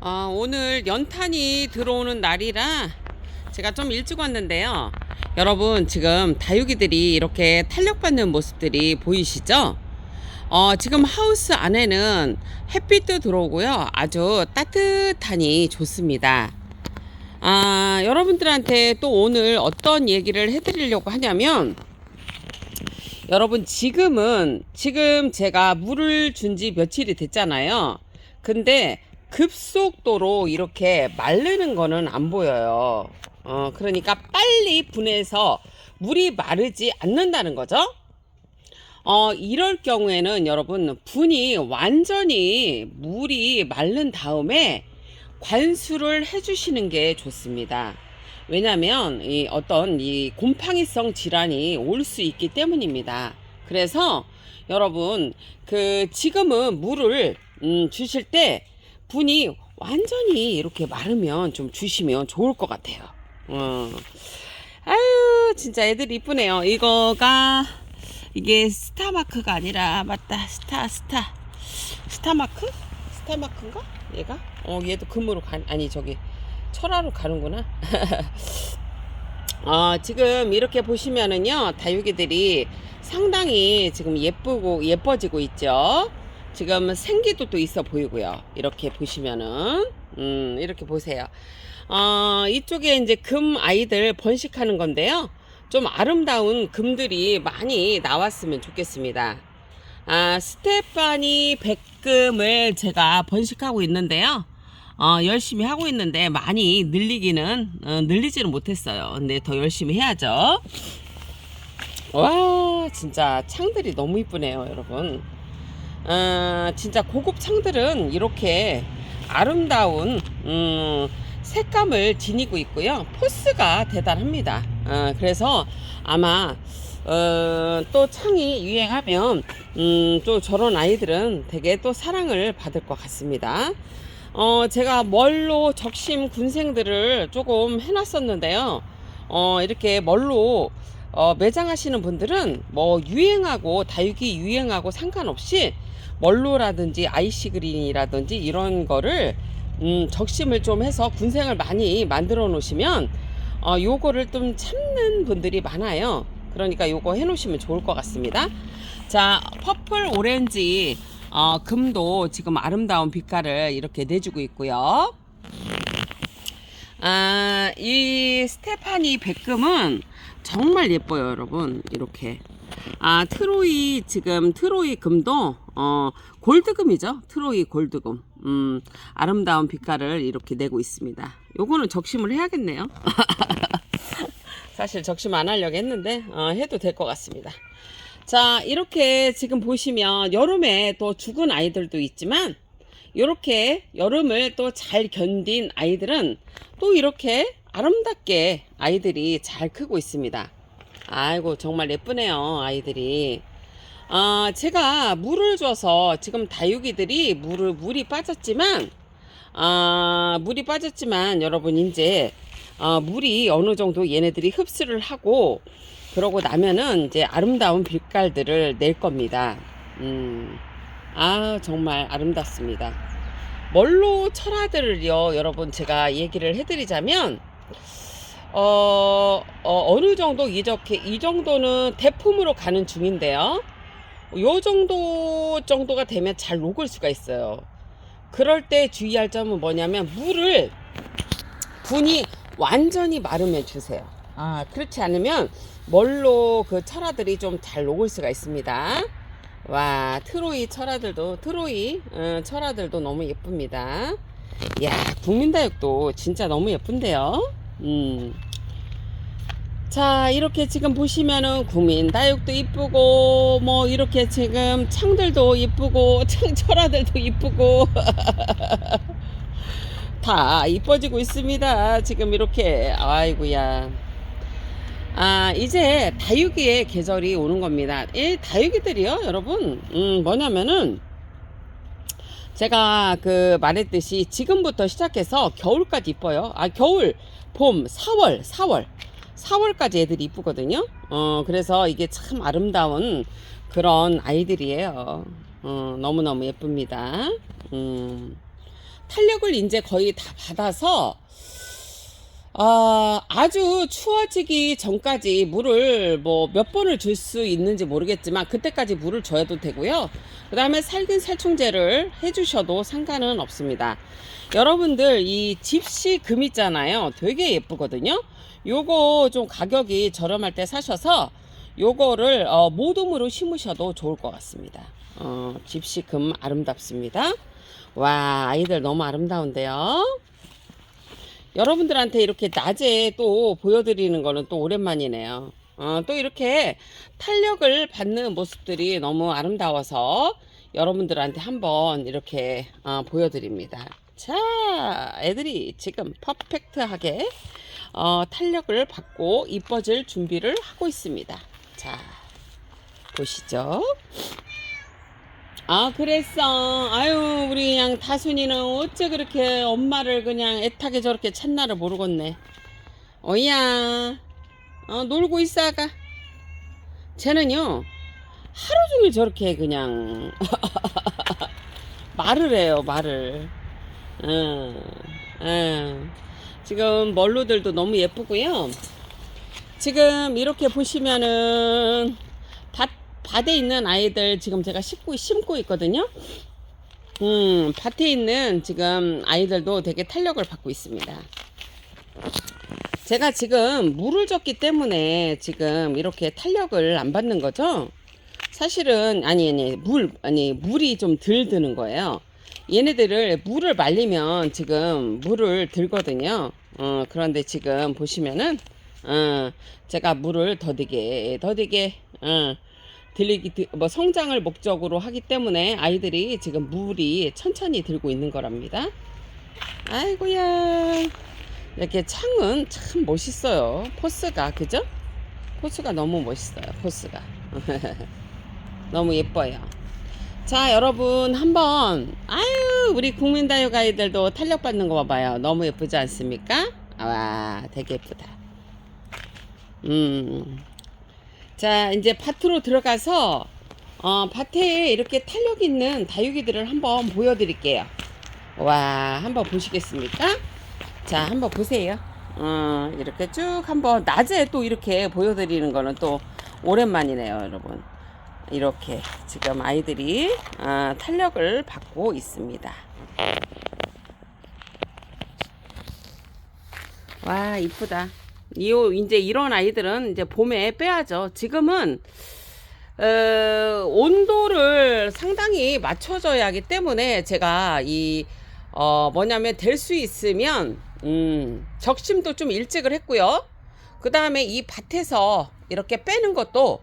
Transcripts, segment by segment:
아, 오늘 연탄이 들어오는 날이라 제가 좀 일찍 왔는데요. 여러분, 지금 다육이들이 이렇게 탄력받는 모습들이 보이시죠? 어, 지금 하우스 안에는 햇빛도 들어오고요. 아주 따뜻하니 좋습니다. 아, 여러분들한테 또 오늘 어떤 얘기를 해드리려고 하냐면, 여러분, 지금은, 지금 제가 물을 준 지 며칠이 됐잖아요. 근데 급속도로 이렇게 마르는 거는 안 보여요. 어, 그러니까 빨리 분해서 물이 마르지 않는다는 거죠. 어, 이럴 경우에는 여러분, 분이 완전히 물이 마른 다음에 관수를 해주시는 게 좋습니다. 왜냐면, 이 어떤 이 곰팡이성 질환이 올 수 있기 때문입니다. 그래서 여러분, 그 지금은 물을 음, 주실 때 분이 완전히 이렇게 마르면 좀 주시면 좋을 것 같아요. 어. 아유, 진짜 애들 이쁘네요. 이거가 이게 스타마크가 아니라 맞다. 스타 스타. 스타마크? 스타마크인가? 얘가? 어 얘도 금으로 가 아니 저기 철화로 가는구나. 어 지금 이렇게 보시면은요 다육이들이 상당히 지금 예쁘고 예뻐지고 있죠 지금 생기도 또 있어 보이고요 이렇게 보시면은 음 이렇게 보세요 어 이쪽에 이제 금 아이들 번식하는 건데요 좀 아름다운 금들이 많이 나왔으면 좋겠습니다. 아, 스테파니 백금을 제가 번식하고 있는데요. 어, 열심히 하고 있는데 많이 늘리기는 어, 늘리지는 못했어요. 근데 더 열심히 해야죠. 와, 진짜 창들이 너무 이쁘네요, 여러분. 아, 진짜 고급 창들은 이렇게 아름다운 음, 색감을 지니고 있고요. 포스가 대단합니다. 어, 그래서 아마 어, 또 창이 유행하면 음, 또 저런 아이들은 되게 또 사랑을 받을 것 같습니다. 어, 제가 멀로 적심 군생들을 조금 해놨었는데요. 어, 이렇게 멀로 어, 매장하시는 분들은 뭐 유행하고 다육이 유행하고 상관없이 멀로라든지 아이시 그린이라든지 이런 거를 음, 적심을 좀 해서 군생을 많이 만들어 놓으시면 어, 요거를 좀 참는 분들이 많아요. 그러니까 요거 해 놓으시면 좋을 것 같습니다. 자, 퍼플 오렌지 어, 금도 지금 아름다운 빛깔을 이렇게 내주고 있고요. 아, 이 스테파니 백금은 정말 예뻐요, 여러분. 이렇게. 아, 트로이, 지금 트로이 금도, 어, 골드금이죠. 트로이 골드금. 음, 아름다운 빛깔을 이렇게 내고 있습니다. 요거는 적심을 해야겠네요. 사실 적심 안 하려고 했는데, 어, 해도 될 것 같습니다. 자, 이렇게 지금 보시면 여름에 또 죽은 아이들도 있지만, 이렇게 여름을 또 잘 견딘 아이들은 또 이렇게 아름답게 아이들이 잘 크고 있습니다. 아이고, 정말 예쁘네요, 아이들이. 아, 제가 물을 줘서 지금 다육이들이 물을, 물이 빠졌지만, 아, 물이 빠졌지만 여러분 이제 어, 물이 어느 정도 얘네들이 흡수를 하고 그러고 나면은 이제 아름다운 빛깔들을 낼 겁니다. 음, 아 정말 아름답습니다. 멀로 철화들을요 여러분 제가 얘기를 해드리자면 어, 어 어느 정도 이렇게 이 정도는 대품으로 가는 중인데요. 요 정도 정도가 되면 잘 녹을 수가 있어요. 그럴 때 주의할 점은 뭐냐면 물을 분이 완전히 마르면 주세요. 아, 그렇지 않으면 멀로 그 철화들이 좀 잘 녹을 수가 있습니다. 와, 트로이 철화들도, 트로이 어, 철화들도 너무 예쁩니다. 이야, 국민다육도 진짜 너무 예쁜데요. 음. 자, 이렇게 지금 보시면은 국민 다육도 이쁘고, 뭐, 이렇게 지금 창들도 이쁘고, 창철화들도 이쁘고, 다 이뻐지고 있습니다. 지금 이렇게, 아이고야. 아, 이제 다육이의 계절이 오는 겁니다. 이 다육이들이요, 여러분, 음, 뭐냐면은, 제가 그 말했듯이 지금부터 시작해서 겨울까지 이뻐요. 아, 겨울, 봄, 4월, 4월. 4월까지 애들이 이쁘거든요. 어, 그래서 이게 참 아름다운 그런 아이들이에요. 어, 너무너무 예쁩니다. 음. 탄력을 이제 거의 다 받아서 아, 아주 추워지기 전까지 물을 뭐 몇 번을 줄 수 있는지 모르겠지만 그때까지 물을 줘도 되고요. 그 다음에 살균 살충제를 해주셔도 상관은 없습니다. 여러분들 이 집시 금 있잖아요. 되게 예쁘거든요. 요거 좀 가격이 저렴할 때 사셔서 요거를 어, 모둠으로 심으셔도 좋을 것 같습니다. 어, 집시 금 아름답습니다. 와 아이들 너무 아름다운데요. 여러분들한테 이렇게 낮에 또 보여드리는 거는 또 오랜만이네요. 어, 또 이렇게 탄력을 받는 모습들이 너무 아름다워서 여러분들한테 한번 이렇게 어, 보여드립니다. 자, 애들이 지금 퍼펙트하게 어, 탄력을 받고 이뻐질 준비를 하고 있습니다. 자, 보시죠. 아, 그랬어. 아유, 우리 그냥 다순이는 어째 그렇게 엄마를 그냥 애타게 저렇게 찾나를 모르겠네. 어이야, 어, 놀고 있어, 아가. 쟤는요, 하루 종일 저렇게 그냥, 말을 해요, 말을. 응, 응. 지금 멀루들도 너무 예쁘고요. 지금 이렇게 보시면은, 밭, 밭에 있는 아이들 지금 제가 심고, 심고 있거든요. 음, 밭에 있는 지금 아이들도 되게 탄력을 받고 있습니다. 제가 지금 물을 줬기 때문에 지금 이렇게 탄력을 안 받는 거죠. 사실은 아니 아니 물 아니 물이 좀 덜 드는 거예요. 얘네들을 물을 말리면 지금 물을 들거든요. 어, 그런데 지금 보시면은 어, 제가 물을 더디게 더디게 어, 들리기 드- 뭐 성장을 목적으로 하기 때문에 아이들이 지금 물이 천천히 들고 있는 거랍니다. 아이고야 이렇게 창은 참 멋있어요. 포스가 그죠? 포스가 너무 멋있어요. 포스가 너무 예뻐요. 자 여러분 한번 아유 우리 국민다육 아이들도 탄력 받는 거 봐봐요. 너무 예쁘지 않습니까? 아, 와 되게 예쁘다. 음. 자, 이제 밭으로 들어가서 어, 밭에 이렇게 탄력 있는 다육이들을 한번 보여드릴게요. 와, 한번 보시겠습니까? 자, 한번 보세요. 어, 이렇게 쭉 한번 낮에 또 이렇게 보여드리는 거는 또 오랜만이네요, 여러분. 이렇게 지금 아이들이 어, 탄력을 받고 있습니다. 와, 이쁘다. 이요 이제 이런 아이들은 이제 봄에 빼야죠. 지금은 어, 온도를 상당히 맞춰줘야 하기 때문에 제가 이 어, 뭐냐면 될 수 있으면 음, 적심도 좀 일찍을 했고요. 그 다음에 이 밭에서 이렇게 빼는 것도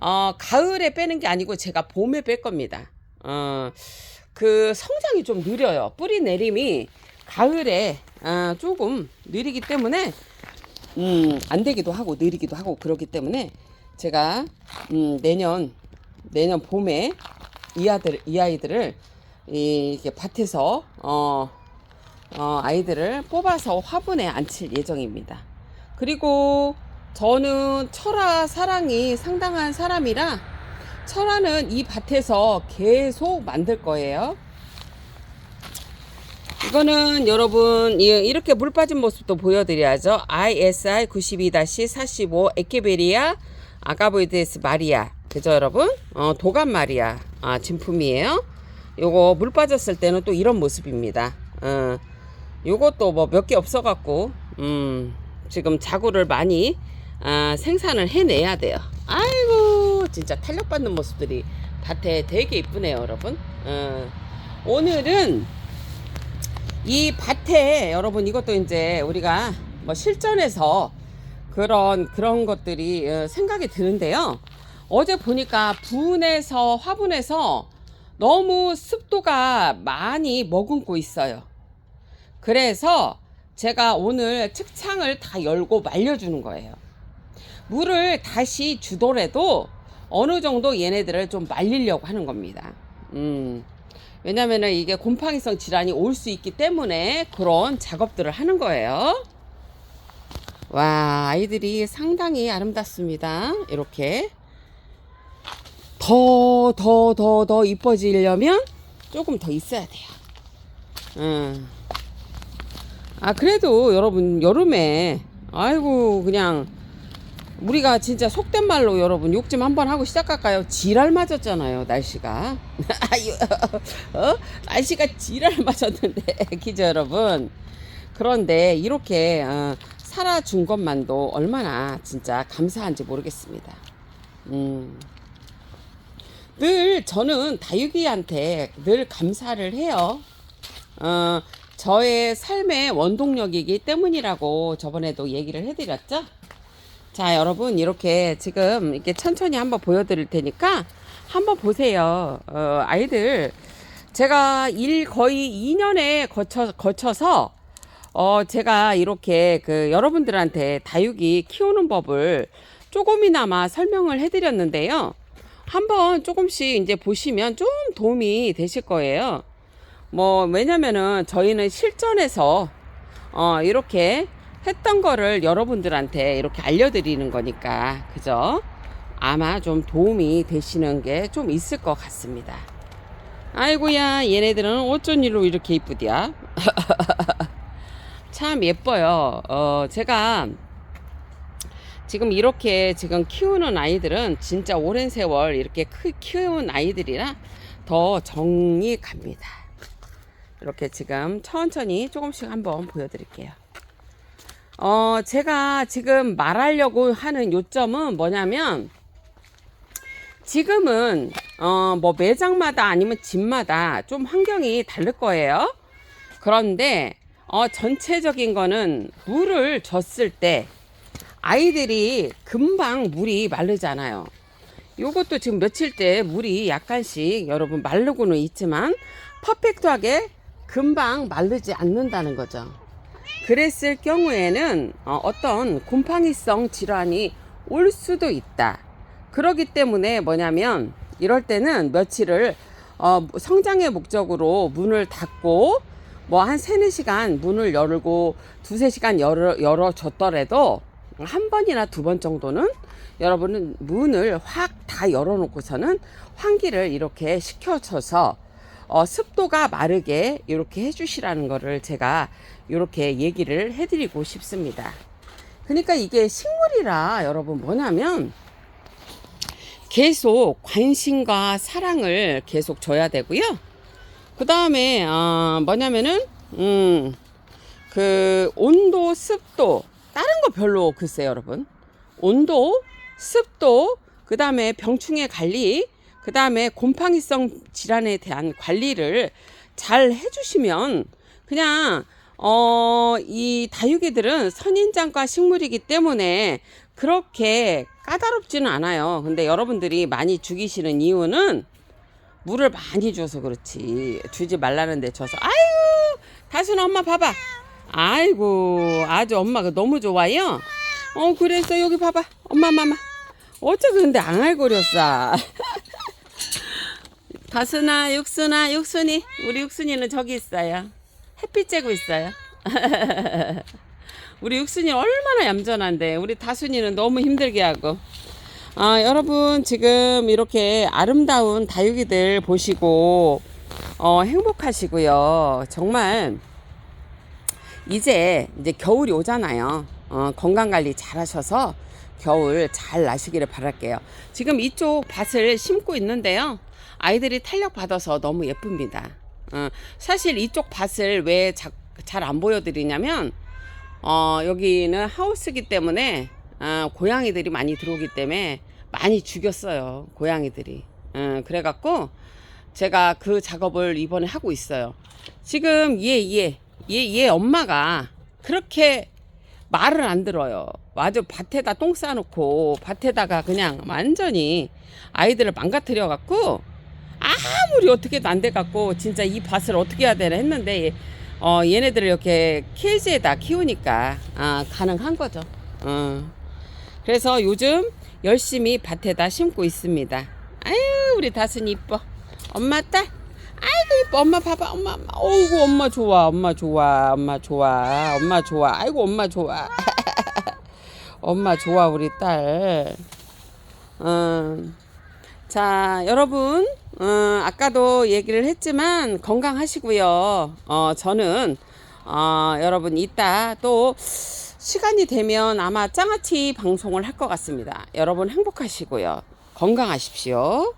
어, 가을에 빼는 게 아니고 제가 봄에 뺄 겁니다. 어, 그 성장이 좀 느려요. 뿌리 내림이 가을에 어, 조금 느리기 때문에 음, 안 되기도 하고 느리기도 하고 그렇기 때문에 제가 음, 내년 내년 봄에 이 아들 이 아이들을 이- 이렇게 밭에서 어, 어, 아이들을 뽑아서 화분에 앉힐 예정입니다. 그리고 저는 철화 사랑이 상당한 사람이라 철화는 이 밭에서 계속 만들 거예요. 이거는 여러분 이- 이렇게 물 빠진 모습도 보여드려야죠. ISI 92-45 에케베리아 아가보이드스 마리아 그죠 여러분? 어, 도감 마리아 아, 진품이에요. 요거 물 빠졌을 때는 또 이런 모습입니다. 어, 요것도 뭐 몇 개 없어갖고 음, 지금 자구를 많이 아, 생산을 해내야 돼요. 아이고 진짜 탄력받는 모습들이 밭에 되게 이쁘네요 여러분. 어, 오늘은 이 밭에 여러분 이것도 이제 우리가 뭐 실전에서 그런 그런 것들이 어, 생각이 드는데요. 어제 보니까 분에서 화분에서 너무 습도가 많이 머금고 있어요. 그래서 제가 오늘 측창을 다 열고 말려주는 거예요. 물을 다시 주더라도 어느 정도 얘네들을 좀 말리려고 하는 겁니다. 음. 왜냐면은 이게 곰팡이성 질환이 올 수 있기 때문에 그런 작업들을 하는 거예요. 와, 아이들이 상당히 아름답습니다. 이렇게. 더, 더, 더, 더 이뻐지려면 조금 더 있어야 돼요. 음. 아 그래도 여러분 여름에 아이고 그냥 우리가 진짜 속된 말로 여러분 욕 좀 한번 하고 시작할까요? 지랄 맞았잖아요 날씨가 아유, 어? 날씨가 지랄 맞았는데 기자 여러분 그런데 이렇게 어, 살아준 것만도 얼마나 진짜 감사한지 모르겠습니다 음. 늘 저는 다육이한테 늘 감사를 해요 어, 저의 삶의 원동력이기 때문이라고 저번에도 얘기를 해드렸죠. 자, 여러분, 이렇게 지금 이렇게 천천히 한번 보여드릴 테니까 한번 보세요. 어, 아이들, 제가 일 거의 2년에 거쳐, 거쳐서 어, 제가 이렇게 그 여러분들한테 다육이 키우는 법을 조금이나마 설명을 해드렸는데요. 한번 조금씩 이제 보시면 좀 도움이 되실 거예요. 뭐 왜냐면은 저희는 실전에서 어 이렇게 했던 거를 여러분들한테 이렇게 알려드리는 거니까 그죠? 아마 좀 도움이 되시는 게 좀 있을 것 같습니다. 아이고야 얘네들은 어쩐 일로 이렇게 이쁘디야? 참 예뻐요. 어 제가 지금 이렇게 지금 키우는 아이들은 진짜 오랜 세월 이렇게 크, 키운 아이들이라 더 정이 갑니다. 이렇게 지금 천천히 조금씩 한번 보여드릴게요. 어, 제가 지금 말하려고 하는 요점은 뭐냐면, 지금은, 어, 뭐 매장마다 아니면 집마다 좀 환경이 다를 거예요. 그런데, 어, 전체적인 거는 물을 줬을 때 아이들이 금방 물이 마르잖아요. 요것도 지금 며칠 때 물이 약간씩 여러분 마르고는 있지만 퍼펙트하게 금방 마르지 않는다는 거죠. 그랬을 경우에는 어, 떤 곰팡이성 질환이 올 수도 있다. 그러기 때문에 뭐냐면 이럴 때는 며칠을 어, 성장의 목적으로 문을 닫고 뭐 한 세네 시간 문을 열고 두세 시간 열어, 열어줬더라도 한 번이나 두 번 정도는 여러분은 문을 확 다 열어놓고서는 환기를 이렇게 시켜줘서 어, 습도가 마르게 이렇게 해주시라는 거를 제가 이렇게 얘기를 해드리고 싶습니다. 그러니까 이게 식물이라 여러분 뭐냐면 계속 관심과 사랑을 계속 줘야 되고요. 그 다음에 어, 뭐냐면은 음, 그 온도, 습도 다른 거 별로 글쎄요, 여러분. 온도, 습도, 그 다음에 병충해 관리, 그 다음에 곰팡이성 질환에 대한 관리를 잘 해주시면 그냥 어, 이 다육이들은 선인장과 식물이기 때문에 그렇게 까다롭지는 않아요. 근데 여러분들이 많이 죽이시는 이유는 물을 많이 줘서 그렇지. 주지 말라는데 줘서. 아유, 다순아 엄마 봐봐. 아이고, 아주 엄마가 너무 좋아요. 어, 그래서 여기 봐봐. 엄마, 마마. 어째 근데 앙알거렸어. 다순아, 육순아, 육순이. 우리 육순이는 저기 있어요. 햇빛 쬐고 있어요. 우리 육순이 얼마나 얌전한데 우리 다순이는 너무 힘들게 하고 아 여러분 지금 이렇게 아름다운 다육이들 보시고 어, 행복하시고요 정말 이제 이제 겨울이 오잖아요 어, 건강 관리 잘 하셔서 겨울 잘 나시기를 바랄게요 지금 이쪽 밭을 심고 있는데요 아이들이 탄력 받아서 너무 예쁩니다. 어, 사실 이쪽 밭을 왜 잘 안 보여드리냐면 어, 여기는 하우스기 때문에 어, 고양이들이 많이 들어오기 때문에 많이 죽였어요 고양이들이. 어, 그래갖고 제가 그 작업을 이번에 하고 있어요. 지금 얘얘얘 얘, 얘 엄마가 그렇게 말을 안 들어요. 아주 밭에다 똥 싸놓고 밭에다가 그냥 완전히 아이들을 망가뜨려 갖고 아무리 어떻게도 안 돼 갖고 진짜 이 밭을 어떻게 해야 되나 했는데 어 얘네들을 이렇게 케이지에다 키우니까 아 가능한 거죠. 어. 그래서 요즘 열심히 밭에다 심고 있습니다. 아유 우리 다순이 이뻐. 엄마 딸. 아이고 이뻐. 엄마 봐봐. 엄마 엄마. 어이구 엄마 좋아. 엄마 좋아. 엄마 좋아. 엄마 좋아. 아이고 엄마 좋아. 엄마 좋아 우리 딸. 음. 자 여러분 어, 아까도 얘기를 했지만 건강하시고요. 어, 저는 어, 여러분 이따 또 시간이 되면 아마 짱아치 방송을 할 것 같습니다. 여러분 행복하시고요. 건강하십시오.